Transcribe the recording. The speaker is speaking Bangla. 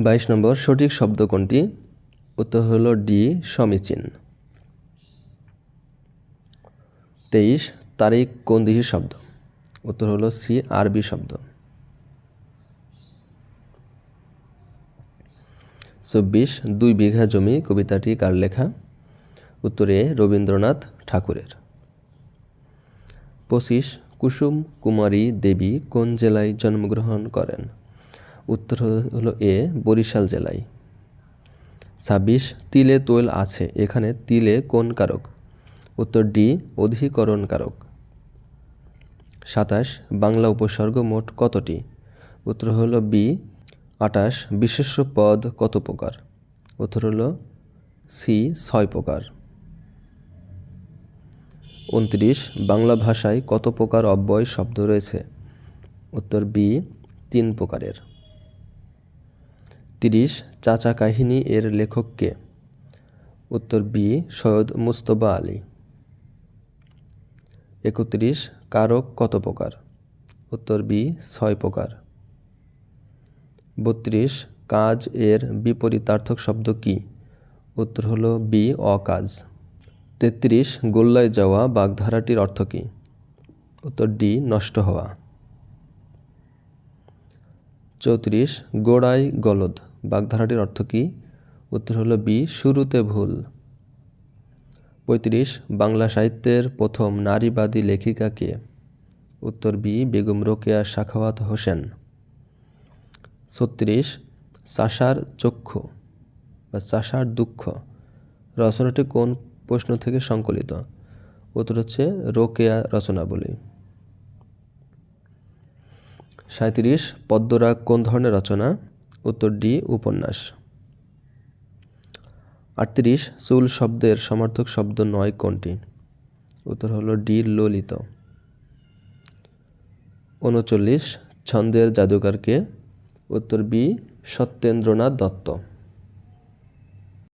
বাইশ নম্বর সঠিক শব্দ কোনটি? উত্তর হল ডি, সমীচীন। তেইশ, তারিখ কোন দিঘি শব্দ? উত্তর হলো সি, আরবি শব্দ। চব্বিশ, দুই বিঘা জমি, কবিতাটি কার লেখা? উত্তরে রবীন্দ্রনাথ ঠাকুরের। পঁচিশ, কুসুম কুমারী দেবী কোন জেলায় জন্মগ্রহণ করেন? উত্তর হলো এ, বরিশাল জেলায়। ছাব্বিশ, তিলে তৈল আছে, এখানে তিলে কোন কারক? উত্তর ডি, অধিকরণ কারক। সাতাশ, বাংলা উপসর্গ মোট কতটি? উত্তর হলো বি আটাশ বিশেষ্য পদ কত প্রকার? উত্তর হলো সি, ছয় প্রকার। উনত্রিশ, বাংলা ভাষায় কত প্রকার অব্যয় শব্দ রয়েছে? উত্তর বি, তিন প্রকারের। তিরিশ চাচা কাহিনী এর লেখককে উত্তর বি, সৈয়দ মুস্তবা আলী। একত্রিশ, কারক কত প্রকার? উত্তর বি, ছয় প্রকার। বত্রিশ, কাজ এর বিপরীতার্থক শব্দ কি? উত্তর হল বি, অকাজ। তেত্রিশ, গোল্লায় যাওয়া বাগধারাটির অর্থ কী? উত্তর ডি, নষ্ট হওয়া। চৌত্রিশ, গোড়ায় গলদ। বাগধারাটির অর্থ কী? উত্তর হলো বি, শুরুতে ভুল। পঁয়ত্রিশ, বাংলা সাহিত্যের প্রথম নারীবাদী লেখিকা কে? উত্তর বি, বেগম রোকেয়া সাখাওয়াত হোসেন। ছত্রিশ, চাষার চক্ষু বা চাষার দুঃখ। রচনাটি কোন প্রশ্ন থেকে সংকলিত? উত্তর হচ্ছে রোকেয়া রচনাবলী। সাঁত্রিশ পদ্মরাগ কোন ধরনের রচনা? উত্তর ডি, উপন্যাস। আটত্রিশ, চুল শব্দের সমার্থক শব্দ নয় কোনটি? উত্তর হলো ডি, ললিত। উনচল্লিশ, ছন্দের জাদুকারকে উত্তর বি, সত্যেন্দ্রনাথ দত্ত।